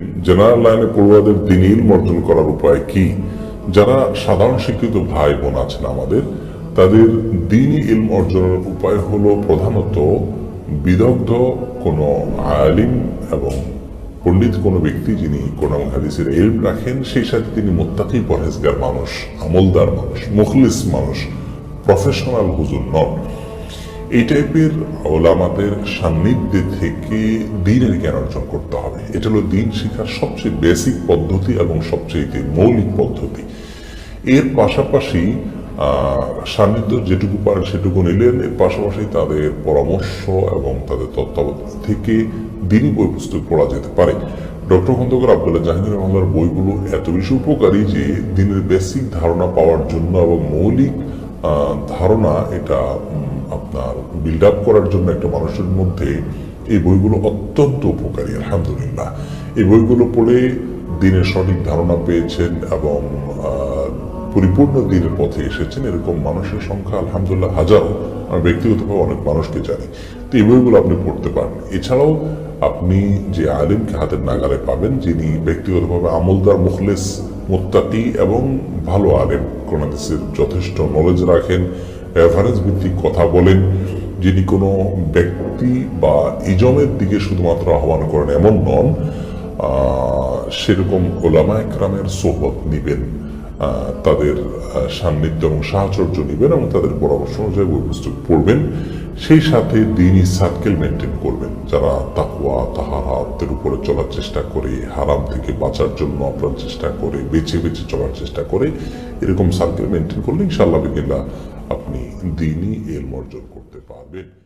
General লাইনে পড়ুয়াদের দিন ইলম অর্জন করার উপায় কি? যারা সাধারণ শিক্ষিত ভাই বোন আছেন আমাদের, তাদের দিনই ইলম অর্জনের উপায় হলো প্রধানত বিদগ্ধ কোনো আলিম এবং পণ্ডিত কোনো ব্যক্তি যিনি কোরআন হাদিসের ইলম রাখেন, সেই সাথে তিনি মোত্তাকি পরহেজগার মানুষ, আমলদার মানুষ, মুখলিস মানুষ প্রফেশনাল হুজুর নন। এই টাইপের ওলামাদের সান্নিধ্যে থেকে দিনের জ্ঞান অর্জন করতে হবে। এটা হলো দিন শিখার সবচেয়ে বেসিক পদ্ধতি এবং সবচেয়ে মৌলিক পদ্ধতি। এর পাশাপাশি সান্নিধ্য যেটুকু পারেন সেটুকু নিলেন। এর পাশাপাশি তাদের পরামর্শ এবং তাদের তত্ত্বাবধান থেকে দিনই বই পুস্তক পড়া যেতে পারে। ডক্টর খন্দকার আব্দুল্লাহ জাহাঙ্গীর রহমানের বইগুলো এত বেশি উপকারী যে দিনের বেসিক ধারণা পাওয়ার জন্য এবং মৌলিক ধারণা এটা আপনার বিল্ড আপ করার জন্য একটা মানুষের মধ্যে এই বইগুলো অত্যন্ত উপকারী, আলহামদুলিল্লাহ। এই বইগুলো পড়ে দিনের সঠিক ধারণা পেয়েছেন এবং পরিপূর্ণ দিনের পথে এসেছেন। এরকম মানুষের সংখ্যা, আলহামদুলিল্লাহ, হাজারো। আমি ব্যক্তিগতভাবে অনেক মানুষকে জানি। তো এই বইগুলো আপনি পড়তে পারেন। এছাড়াও আপনি যে আলিমকে হাতের নাগালে পাবেন, যিনি ব্যক্তিগতভাবে আমলদার, মুখলেস মোত্তাকি এবং ভালো আলেম কোরআনাদিসের যথেষ্ট নলেজ রাখেন। রেফারেন্স ভিত্তিক কথা বলেন, যিনি কোনো ব্যক্তি বা ইজমের দিকে শুধুমাত্র আহ্বান করেন এমন নন সেরকম ওলামা একরামের সোহবত নিবেন। তাদের সান্নিধ্য এবং সাহচর্য নেবেন এবং তাদের পরামর্শ অনুযায়ী বই পুস্তক পড়বেন। সেই সাথে দিনই সার্কেল মেনটেন করবেন। যারা তাকুয়া তাহারাতের উপরে চলার চেষ্টা করে, হারাম থেকে বাঁচার জন্য আপনার চেষ্টা করে, বেছে বেছে চলার চেষ্টা করে, এরকম সার্কেল মেনটেন করলে ইনশাআল্লাহ বিদিল্লাহ আপনি দিনই এর অর্জন করতে পারবেন।